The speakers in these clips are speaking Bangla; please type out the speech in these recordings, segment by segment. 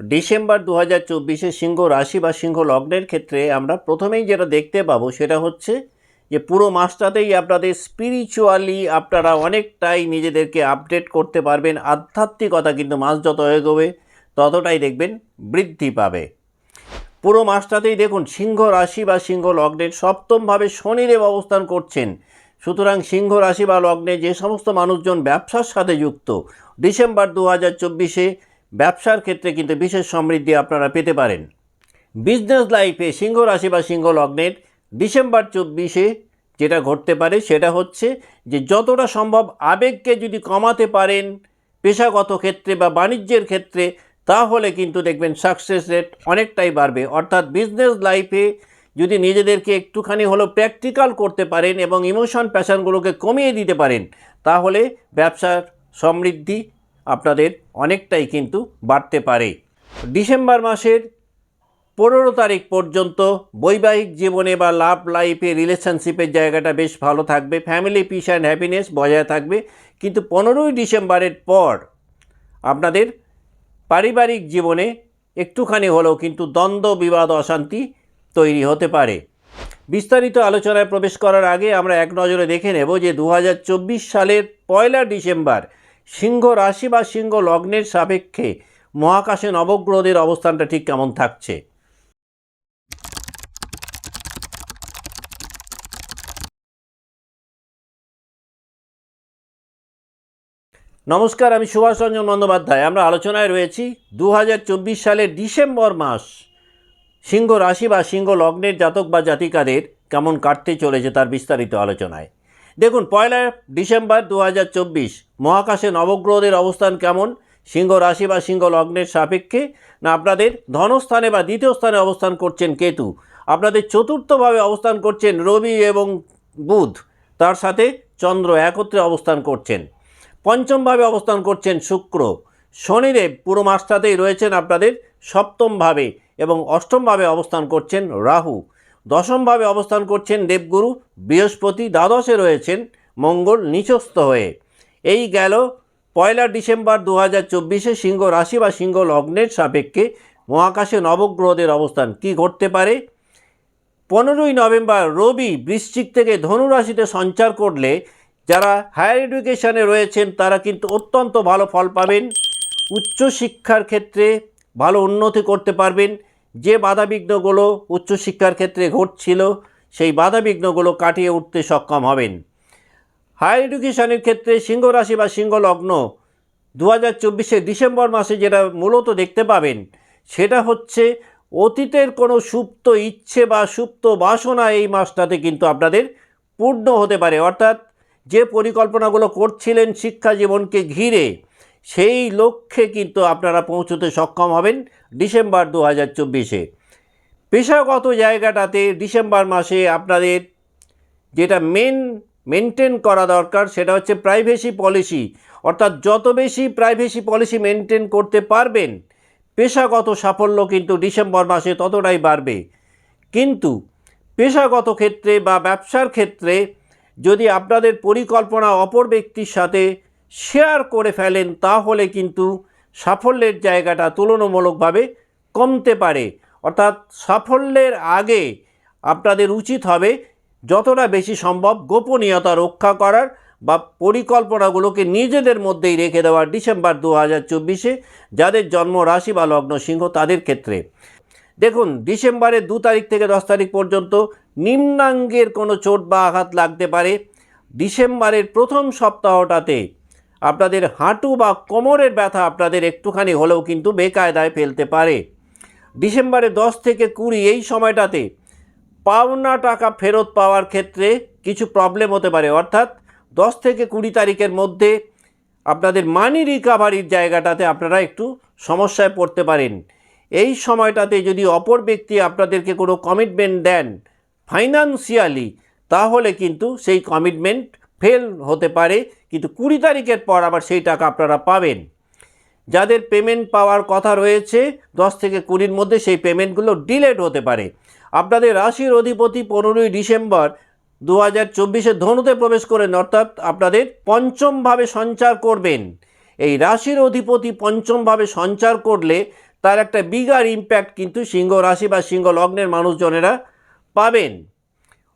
ডিসেম্বর দু হাজার চব্বিশে সিংহ রাশি বা সিংহ লগ্নের ক্ষেত্রে আমরা প্রথমেই যেটা দেখতে পাবো সেটা হচ্ছে যে পুরো মাসটাতেই আপনাদের স্পিরিচুয়ালি আপনারা অনেকটাই নিজেদেরকে আপডেট করতে পারবেন। আধ্যাত্মিকতা কিন্তু মাস যত এগোবে, ততটাই দেখবেন বৃদ্ধি পাবে। পুরো মাসটাতেই দেখুন, সিংহ রাশি বা সিংহ লগ্নের সপ্তমভাবে শনিদেব অবস্থান করছেন। সুতরাং সিংহ রাশি বা লগ্নে যে সমস্ত মানুষজন ব্যবসার সাথে যুক্ত, ডিসেম্বর দু হাজার চব্বিশে ব্যবসার ক্ষেত্রে কিন্তু বিশেষ সমৃদ্ধি আপনারা পেতে পারেন। বিজনেস লাইফে সিংহ রাশি বা সিংহ লগ্নের ডিসেম্বর চব্বিশে যেটা ঘটতে পারে সেটা হচ্ছে যে যতটা সম্ভব আবেগকে যদি কমাতে পারেন পেশাগত ক্ষেত্রে বা বাণিজ্যের ক্ষেত্রে, তাহলে কিন্তু দেখবেন সাকসেস রেট অনেকটাই বাড়বে। অর্থাৎ বিজনেস লাইফে যদি নিজেদেরকে একটুখানি হলেও প্র্যাকটিক্যাল করতে পারেন এবং ইমোশন প্যাশনগুলোকে কমিয়ে দিতে পারেন, তাহলে ব্যবসার সমৃদ্ধি আপনাদের অনেকটাই কিন্তু বাড়তে পারে। ডিসেম্বর মাসের পনেরো তারিখ পর্যন্ত বৈবাহিক জীবনে বা লাভ লাইফে রিলেশনশিপের জায়গাটা বেশ ভালো থাকবে, ফ্যামিলি পিস অ্যান্ড হ্যাপিনেস বজায় থাকবে। কিন্তু পনেরোই ডিসেম্বরের পর আপনাদের পারিবারিক জীবনে একটুখানি হলেও কিন্তু দ্বন্দ্ব, বিবাদ, অশান্তি তৈরি হতে পারে। বিস্তারিত আলোচনায় প্রবেশ করার আগে আমরা এক নজরে দেখে নেব যে দু হাজার চব্বিশ সালের পয়লা ডিসেম্বর সিংহ রাশি বা সিংহ লগ্নের সাপেক্ষে মহাকাশে নবগ্রহদের অবস্থানটা ঠিক কেমন থাকছে? নমস্কার, আমি সুভাষ রঞ্জন বন্দ্যোপাধ্যায়। আমরা আলোচনায় রয়েছি দু হাজার চব্বিশ সালের ডিসেম্বর মাস। সিংহ রাশি বা সিংহ লগ্নের জাতক বা জাতিকাদের কেমন কাটতে চলেছে তার বিস্তারিত আলোচনায়। দেখুন, পয়লা ডিসেম্বর দু হাজার চব্বিশ, মহাকাশে নবগ্রহদের অবস্থান কেমন? সিংহ রাশি বা সিংহ লগ্নের সাপেক্ষে? না, আপনাদের ধনস্থানে বা দ্বিতীয় স্থানে অবস্থান করছেন কেতু। আপনাদের চতুর্থভাবে অবস্থান করছেন রবি এবং বুধ। তার সাথে চন্দ্র একত্রে অবস্থান করছেন। পঞ্চমভাবে অবস্থান করছেন শুক্র। শনিদেব পুরো মাসটাতেই রয়েছেন আপনাদের সপ্তমভাবে এবং অষ্টমভাবে অবস্থান করছেন রাহু। দশমভাবে অবস্থান করছেন দেবগুরু। বৃহস্পতি দ্বাদশে রয়েছেন মঙ্গল নিচস্থ হয়ে। এই গেল পয়লা ডিসেম্বর দু হাজার চব্বিশে সিংহ রাশি বা সিংহ লগ্নের সাপেক্ষে মহাকাশে নবগ্রহদের অবস্থান কি ঘটতে পারে? পনেরোই নভেম্বর রবি বৃশ্চিক থেকে ধনু রাশিতে সঞ্চার করলে যারা হায়ার এডুকেশানে রয়েছেন তারা কিন্তু অত্যন্ত ভালো ফল পাবেন। উচ্চশিক্ষার ক্ষেত্রে ভালো উন্নতি করতে পারবেন। যে বাধাবিঘ্নগুলো উচ্চশিক্ষার ক্ষেত্রে ঘটছিল, সেই বাধাবিঘ্নগুলো কাটিয়ে উঠতে সক্ষম হবেন। হায়ার এডুকেশনের ক্ষেত্রে সিংহ রাশি বা সিংহ লগ্ন দু হাজার ডিসেম্বর মাসে যেটা মূলত দেখতে পাবেন, সেটা হচ্ছে অতীতের কোনো সুপ্ত ইচ্ছে বা সুপ্ত বাসনা এই মাসটাতে কিন্তু আপনাদের পূর্ণ হতে পারে। অর্থাৎ যে পরিকল্পনাগুলো করছিলেন শিক্ষা জীবনকে ঘিরে, সেই লক্ষ্যে কিন্তু আপনারা পৌঁছতে সক্ষম হবেন। ডিসেম্বর দু হাজার চব্বিশে। পেশাগত জায়গাটাতে ডিসেম্বর মাসে আপনাদের যেটা মেন মেনটেন করা দরকার সেটা হচ্ছে প্রাইভেসি পলিসি অর্থাৎ যত বেশি প্রাইভেসি পলিসি মেনটেন করতে পারবেন, পেশাগত সাফল্য কিন্তু ডিসেম্বর মাসে ততটাই বাড়বে। কিন্তু পেশাগত ক্ষেত্রে বা ব্যবসার ক্ষেত্রে যদি আপনাদের পরিকল্পনা অপর ব্যক্তির সাথে শেয়ার করে ফেলেন, তাহলে কিন্তু সাফল্যের জায়গাটা তুলনামূলকভাবে কমতে পারে। অর্থাৎ সাফল্যের আগে আপনাদের উচিত হবে যতটা বেশি সম্ভব গোপনীয়তা রক্ষা করার বা পরিকল্পনাগুলোকে নিজেদের মধ্যেই রেখে দেওয়া ডিসেম্বর দু হাজার চব্বিশে, যাদের জন্ম রাশি বা লগ্ন সিংহ তাদের ক্ষেত্রে। দেখুন, ডিসেম্বরের দু তারিখ থেকে দশ তারিখ পর্যন্ত নিম্নাঙ্গের কোনো চোট বা আঘাত লাগতে পারে। ডিসেম্বরের প্রথম সপ্তাহটাতে আপনাদের হাঁটু বা কোমরের ব্যথা আপনাদের একটুখানি হলেও কিন্তু বেকায়দায় ফেলতে পারে। ডিসেম্বরের দশ থেকে কুড়ি এই সময়টাতে পাওনা টাকা ফেরত পাওয়ার ক্ষেত্রে কিছু প্রবলেম হতে পারে। অর্থাৎ দশ থেকে কুড়ি তারিখের মধ্যে আপনাদের মানি রিকাভারির জায়গাটাতে আপনারা একটু সমস্যায় পড়তে পারেন। এই সময়টাতে যদি অপর ব্যক্তি আপনাদেরকে কোনো কমিটমেন্ট দেন ফাইন্যান্সিয়ালি তাহলে কিন্তু সেই কমিটমেন্ট ফেল হতে পারে, কিন্তু কুড়ি তারিখের পর আবার সেই টাকা আপনারা পাবেন। যাদের পেমেন্ট পাওয়ার কথা রয়েছে, দশ থেকে কুড়ির মধ্যে সেই পেমেন্টগুলো ডিলেট হতে পারে। আপনাদের রাশির অধিপতি পনেরোই ডিসেম্বর দু হাজার চব্বিশে ধনুতে প্রবেশ করেন, অর্থাৎ আপনাদের পঞ্চমভাবে সঞ্চার করবেন। এই রাশির অধিপতি পঞ্চমভাবে সঞ্চার করলে তার একটা বিগার ইম্প্যাক্ট কিন্তু সিংহ রাশি বা সিংহ লগ্নের মানুষজনেরা পাবেন।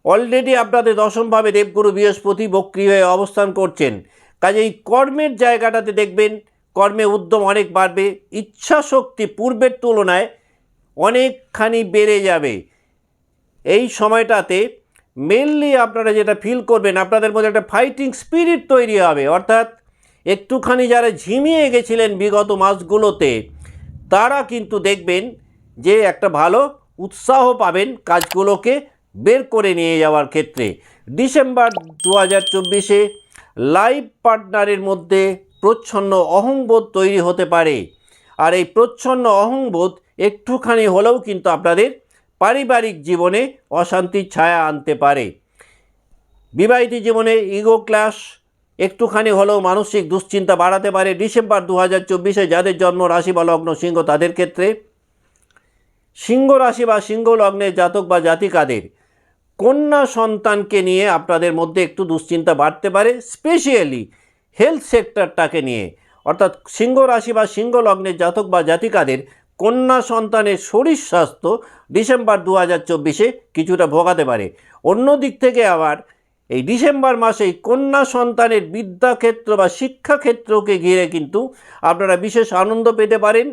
অলরেডি আপনাদের দশমভাবে দেবগুরু বৃহস্পতি বক্রি হয়ে অবস্থান করছেন। কাজেই কর্মের জায়গাটাতে দেখবেন, কর্মে উদ্যম অনেক বাড়বে, ইচ্ছা শক্তি পূর্বের তুলনায় অনেকখানি বেড়ে যাবে। এই সময়টাতে মেনলি আপনারা যেটা ফিল করবেন, আপনাদের মধ্যে একটা ফাইটিং স্পিরিট তৈরি হবে। অর্থাৎ একটুখানি যারা ঝিমিয়ে গেছিলেন বিগত মাসগুলোতে, তারা কিন্তু দেখবেন যে একটা ভালো উৎসাহ পাবেন কাজগুলোকে বের করে নিয়ে যাওয়ার ক্ষেত্রে ডিসেম্বর দু হাজার চব্বিশে লাইভ পার্টনারের মধ্যে প্রচ্ছন্ন অহংবোধ তৈরি হতে পারে। আর এই প্রচ্ছন্ন অহংবোধ একটুখানি হলেও কিন্তু আপনাদের পারিবারিক জীবনে অশান্তির ছায়া আনতে পারে। বিবাহিত জীবনে ইগো ক্লাস একটুখানি হলেও মানসিক দুশ্চিন্তা বাড়াতে পারে ডিসেম্বর দু হাজার চব্বিশে যাদের জন্ম রাশি বা লগ্ন সিংহ তাদের ক্ষেত্রে। সিংহ রাশি বা সিংহ লগ্নের জাতক বা জাতিকাদের কন্যা সন্তানকে নিয়ে আপনাদের মধ্যে একটু দুশ্চিন্তা বাড়তে পারে স্পেশালি হেলথ সেক্টরটাকে নিয়ে। অর্থাৎ সিংহ রাশি বা সিংহ লগ্নের জাতক বা জাতিকাদের কন্যা সন্তানের শরীর স্বাস্থ্য ডিসেম্বর দু হাজার চব্বিশে কিছুটা ভোগাতে পারে। অন্য দিক থেকে আবার এই ডিসেম্বর মাসে কন্যা সন্তানের বিদ্যাক্ষেত্র বা শিক্ষাক্ষেত্রকে ঘিরে কিন্তু আপনারা বিশেষ আনন্দ পেতে পারেন।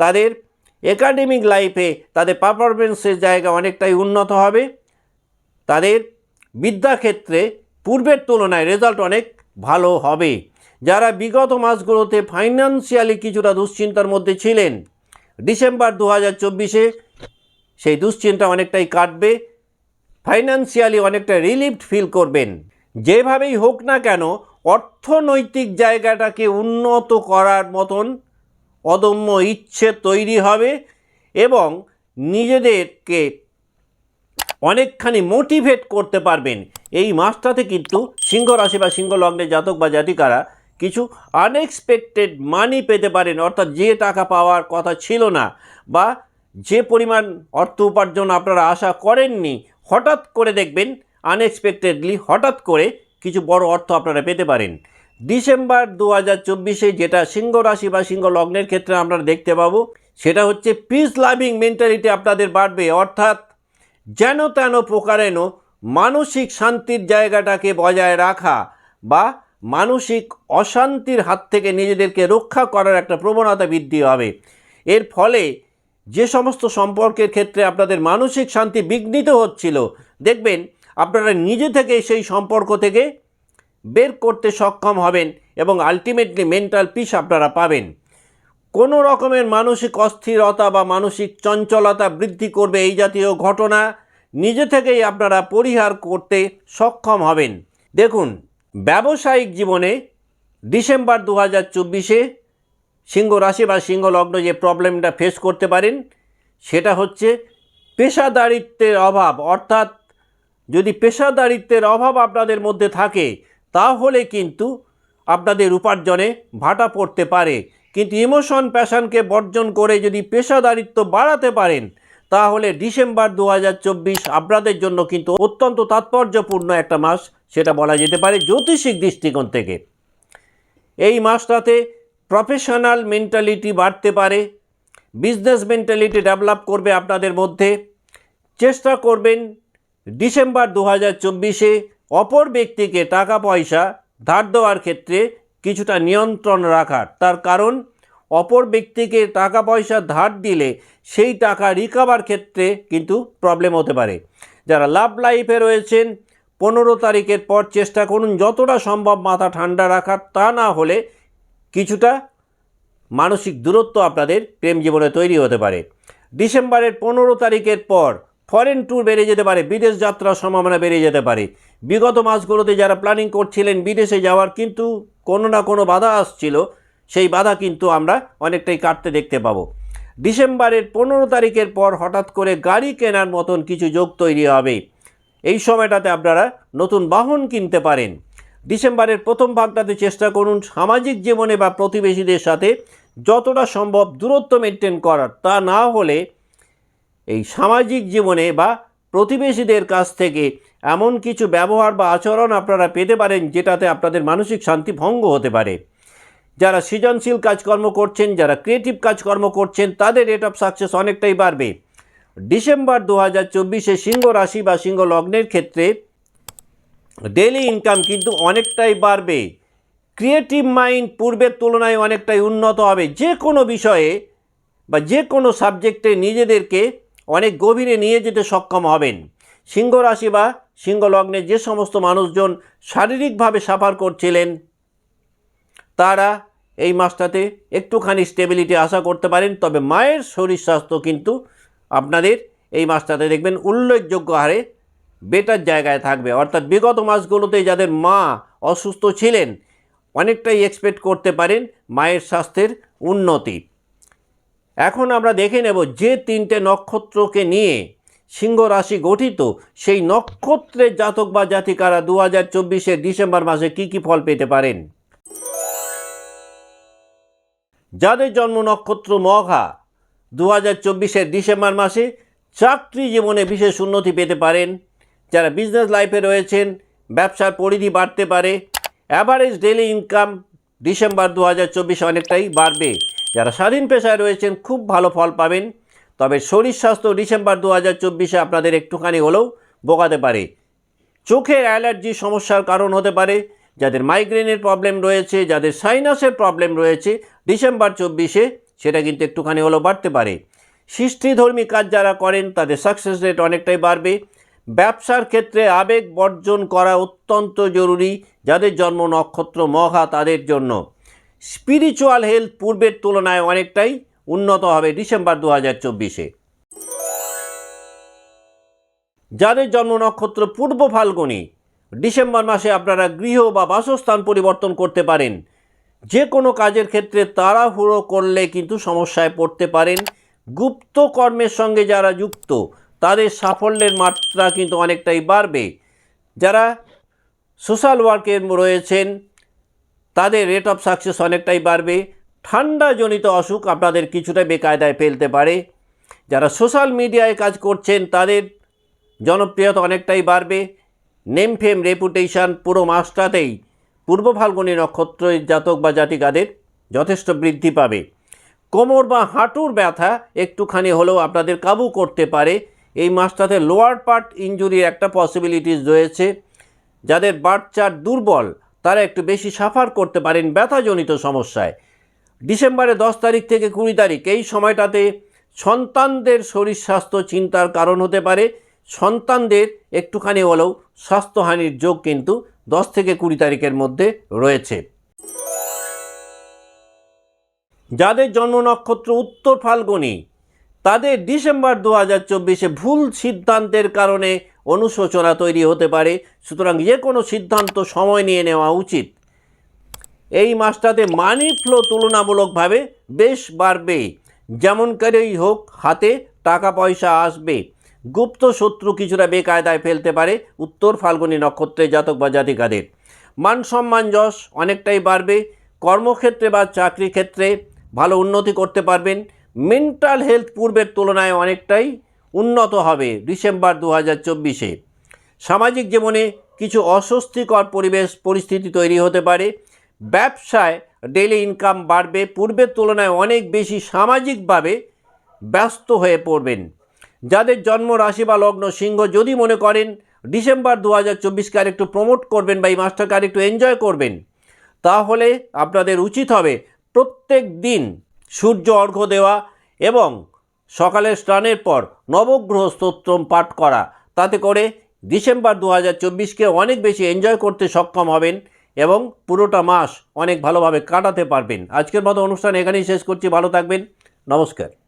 তাদের একাডেমিক লাইফে তাদের পারফরমেন্সের জায়গা অনেকটাই উন্নত হবে। তাদের বিদ্যাক্ষেত্রে পূর্বের তুলনায় রেজাল্ট অনেক ভালো হবে। যারা বিগত মাসগুলোতে ফাইন্যান্সিয়ালি কিছুটা দুশ্চিন্তার মধ্যে ছিলেন, ডিসেম্বর দু হাজার চব্বিশে সেই দুশ্চিন্তা অনেকটাই কাটবে ফাইন্যান্সিয়ালি অনেকটা রিলিফড ফিল করবেন। যেভাবেই হোক না কেন, অর্থনৈতিক জায়গাটাকে উন্নত করার মতন অদম্য ইচ্ছে তৈরি হবে এবং নিজেদেরকে অনেকখানি মোটিভেট করতে পারবেন। এই মাসটাতে কিন্তু সিংহ রাশি বা সিংহ লগ্নের জাতক বা জাতিকারা কিছু আনএক্সপেক্টেড মানি পেতে পারেন, অর্থাৎ যে টাকা পাওয়ার কথা ছিল না বা যে পরিমাণ অর্থ উপার্জন আপনারা আশা করেননি, হঠাৎ করে দেখবেন আনএক্সপেক্টেডলি হঠাৎ করে কিছু বড় অর্থ আপনারা পেতে পারেন। ডিসেম্বর দু হাজার চব্বিশে যেটা সিংহ রাশি বা সিংহ লগ্নের ক্ষেত্রে আমরা দেখতে পাবো, সেটা হচ্ছে পিস লাভিং মেন্টালিটি আপনাদের বাড়বে, অর্থাৎ যেন তেন প্রকারেণ মানসিক শান্তির জায়গাটাকে বজায় রাখা বা মানসিক অশান্তির হাত থেকে নিজেদেরকে রক্ষা করার একটা প্রবণতা বৃদ্ধি হবে। এর ফলে যে সমস্ত সম্পর্কের ক্ষেত্রে আপনাদের মানসিক শান্তি বিঘ্নিত হচ্ছিল, দেখবেন আপনারা নিজে থেকে সেই সম্পর্ক থেকে বের করতে সক্ষম হবেন এবং আলটিমেটলি মেন্টাল পিস আপনারা পাবেন। কোনো রকমের মানসিক অস্থিরতা বা মানসিক চঞ্চলতা বৃদ্ধি করবে এই জাতীয় ঘটনা। নিজে থেকেই আপনারা পরিহার করতে সক্ষম হবেন। দেখুন, ব্যবসায়িক জীবনে ডিসেম্বর দু হাজার চব্বিশে সিংহ রাশি বা সিংহ লগ্ন যে প্রবলেমটা ফেস করতে পারেন, সেটা হচ্ছে পেশাদারিত্বের অভাব। অর্থাৎ যদি পেশাদারিত্বের অভাব আপনাদের মধ্যে থাকে, তাহলে কিন্তু আপনাদের উপার্জনে ভাটা পড়তে পারে। কিন্তু ইমোশন প্যাশনকে বর্জন করে যদি পেশাদারিত্ব বাড়াতে পারেন, তাহলে ডিসেম্বর দু হাজার চব্বিশ আপনাদের জন্য কিন্তু অত্যন্ত তাৎপর্যপূর্ণ একটা মাস, সেটা বলা যেতে পারে জ্যোতিষিক দৃষ্টিকোণ থেকে। এই মাসটাতে প্রফেশনাল মেন্টালিটি বাড়তে পারে, বিজনেস মেন্টালিটি ডেভেলপ করবে আপনাদের মধ্যে, চেষ্টা করবেন ডিসেম্বর দু হাজার চব্বিশে অপর ব্যক্তিকে টাকা পয়সা ধার দেওয়ার ক্ষেত্রে কিছুটা নিয়ন্ত্রণ রাখার। তার কারণ, অপর ব্যক্তিকে টাকা পয়সা ধার দিলে সেই টাকা রিকাভার ক্ষেত্রে কিন্তু প্রবলেম হতে পারে। যারা লাভ লাইফে রয়েছেন, পনেরো তারিখের পর চেষ্টা করুন যতটা সম্ভব মাথা ঠান্ডা রাখার, তা না হলে কিছুটা মানসিক দূরত্ব আপনাদের প্রেম জীবনে তৈরি হতে পারে। ডিসেম্বরের পনেরো তারিখের পর ফরেন ট্যুর বেড়ে যেতে পারে, বিদেশ যাত্রার সম্ভাবনা বেড়ে যেতে পারে। বিগত মাসগুলোতে যারা প্ল্যানিং করছিলেন বিদেশে যাওয়ার কিন্তু কোনো না কোনো বাধা আসছিল, সেই বাধা কিন্তু আমরা অনেকটাই কাটতে দেখতে পাবো। ডিসেম্বরের পনেরো তারিখের পর হঠাৎ করে গাড়ি কেনার মতন কিছু যোগ তৈরি হবে। এই সময়টাতে আপনারা নতুন বাহন কিনতে পারেন। ডিসেম্বরের প্রথম ভাগটাতে চেষ্টা করুন সামাজিক জীবনে বা প্রতিবেশীদের সাথে যতটা সম্ভব দূরত্ব মেনটেন করার। তা না হলে এই সামাজিক জীবনে বা প্রতিবেশীদের কাছ থেকে এমন কিছু ব্যবহার বা আচরণ আপনারা পেতে পারেন যেটাতে আপনাদের মানসিক শান্তি ভঙ্গ হতে পারে। যারা সৃজনশীল কাজকর্ম করছেন, যারা ক্রিয়েটিভ কাজকর্ম করছেন, তাদের রেট অফ সাকসেস অনেকটাই বাড়বে। ডিসেম্বর দু হাজার চব্বিশে সিংহ রাশি বা সিংহ লগ্নের ক্ষেত্রে ডেলি ইনকাম কিন্তু অনেকটাই বাড়বে। ক্রিয়েটিভ মাইন্ড পূর্বের তুলনায় অনেকটাই উন্নত হবে। যে কোনো বিষয়ে বা যে কোনো সাবজেক্টে নিজেদেরকে অনেক গভীরে নিয়ে যেতে সক্ষম হবেন। সিংহ রাশি বা সিংহ লগ্নে যে সমস্ত মানুষজন শারীরিকভাবে সাফার করছিলেন, তারা এই মাসটাতে একটুখানি স্টেবিলিটি আশা করতে পারেন। তবে মায়ের শরীর স্বাস্থ্য কিন্তু আপনাদের এই মাসটাতে দেখবেন উল্লেখযোগ্য হারে বেটার জায়গায় থাকবে। অর্থাৎ বিগত মাসগুলোতে যাদের মা অসুস্থ ছিলেন, অনেকটাই এক্সপেক্ট করতে পারেন মায়ের স্বাস্থ্যের উন্নতি। এখন আমরা দেখে নেব যে তিনটে নক্ষত্রকে নিয়ে সিংহ রাশি গঠিত, সেই নক্ষত্রের জাতক বা জাতিকারা দু হাজার চব্বিশের ডিসেম্বর মাসে কী কী ফল পেতে পারেন? যাদের জন্ম নক্ষত্র মঘা দু হাজার চব্বিশের ডিসেম্বর মাসে চাকরি জীবনে বিশেষ উন্নতি পেতে পারেন। যারা বিজনেস লাইফে রয়েছেন, ব্যবসার পরিধি বাড়তে পারে অ্যাভারেজ ডেলি ইনকাম ডিসেম্বর দু হাজার চব্বিশে অনেকটাই বাড়বে। যারা স্বাধীন পেশায় রয়েছেন, খুব ভালো ফল পাবেন। তবে শরীর স্বাস্থ্য ডিসেম্বর দু হাজার চব্বিশে আপনাদের একটুখানি হলেও বোকাতে পারে। চোখের অ্যালার্জি সমস্যার কারণ হতে পারে, যাদের মাইগ্রেনের প্রবলেম রয়েছে, যাদের সাইনাসের প্রবলেম রয়েছে, ডিসেম্বর চব্বিশে সেটা কিন্তু একটুখানি হলেও বাড়তে পারে। সৃষ্টিধর্মী কাজ যারা করেন, তাদের সাকসেস রেট অনেকটাই বাড়বে। ব্যবসার ক্ষেত্রে আবেগ বর্জন করা অত্যন্ত জরুরি, যাদের জন্ম নক্ষত্র মঘা তাদের জন্য। স্পিরিচুয়াল হেলথ পূর্বের তুলনায় অনেকটাই উন্নত হবে ডিসেম্বর দু হাজার চব্বিশে। যাদের জন্ম নক্ষত্র পূর্ব ফাল্গুনি, ডিসেম্বর মাসে আপনারা গৃহ বা বাসস্থান পরিবর্তন করতে পারেন। যে কোনো কাজের ক্ষেত্রে তাড়াহুড়ো করলে কিন্তু সমস্যায় পড়তে পারেন। গুপ্ত কর্মের সঙ্গে যারা যুক্ত, তাদের সাফল্যের মাত্রা কিন্তু অনেকটাই বাড়বে। যারা সোশ্যাল ওয়ার্কে রয়েছেন তাদের রেট অফ সাকসেস অনেকটাই বাড়বে। ঠান্ডাজনিত অসুখ আপনাদের কিছুটা বেকায়দায় ফেলতে পারে। যারা সোশ্যাল মিডিয়ায় কাজ করছেন, তাদের জনপ্রিয়তা অনেকটাই বাড়বে। নেম ফেম রেপুটেশন পুরো মাসটাতেই পূর্ব ফাল্গুনী নক্ষত্রের জাতক বা জাতিকাদের যথেষ্ট বৃদ্ধি পাবে। কোমর বা হাঁটুর ব্যথা একটুখানি হলেও আপনাদের কাবু করতে পারে। এই মাসটাতে লোয়ার পার্ট ইঞ্জুরির একটা পসিবিলিটিস রয়েছে। যাদের বার্থ চার্ট দুর্বল তারা একটু বেশি সাফার করতে পারেন ব্যথাজনিত সমস্যায়। ডিসেম্বরের দশ তারিখ থেকে কুড়ি তারিখ, এই সময়টাতে সন্তানদের শরীর স্বাস্থ্য চিন্তার কারণ হতে পারে। সন্তানদের একটুখানি হলেও স্বাস্থ্যহানির যোগ কিন্তু দশ থেকে কুড়ি তারিখের মধ্যে রয়েছে। যাদের জন্ম নক্ষত্র উত্তর ফাল্গুনি, তাদের ডিসেম্বর দু হাজার চব্বিশে ভুল সিদ্ধান্তের কারণে অনুশোচনা তৈরি হতে পারে। সুতরাং যে কোনো সিদ্ধান্ত সময় নিয়ে নেওয়া উচিত। এই মাসটাতে মানি ফ্লো তুলনামূলকভাবে বেশ বাড়বে। যেমন করেই হোক, হাতে টাকা পয়সা আসবে। গুপ্ত শত্রু কিছুটা বেকায়দায় ফেলতে পারে উত্তর ফাল্গুনী নক্ষত্রে জাতক বা জাতিকাদের। মান সম্মান যশ অনেকটাই বাড়বে। কর্মক্ষেত্রে বা চাকরি ক্ষেত্রে ভালো উন্নতি করতে পারবেন। মেন্টাল হেলথ পূর্বের তুলনায় অনেকটাই উন্নত হবে ডিসেম্বর দু হাজার চব্বিশে। সামাজিক জীবনে কিছু অস্বস্তিকর পরিবেশ পরিস্থিতি তৈরি হতে পারে। ব্যবসায় ডেলি ইনকাম বাড়বে, পূর্বের তুলনায় অনেক বেশি সামাজিকভাবে ব্যস্ত হয়ে পড়বেন। যাদের জন্ম রাশি বা লগ্ন সিংহ যদি মনে করেন, ডিসেম্বর দু হাজার চব্বিশকে আরেকটু প্রমোট করবেন বা এই মাসটাকে আরেকটু এনজয় করবেন, তাহলে আপনাদের উচিত হবে প্রত্যেক দিন সূর্য অর্ঘ্য দেওয়া এবং সকালের স্নানের পর নবগ্রহ স্তোত্রম পাঠ করা। তাতে করে ডিসেম্বর দু হাজার চব্বিশকে অনেক বেশি এনজয় করতে সক্ষম হবেন এবং পুরোটা মাস অনেক ভালোভাবে কাটাতে পারবেন। আজকের মতো অনুষ্ঠান এখানেই শেষ করছি। ভালো থাকবেন। নমস্কার।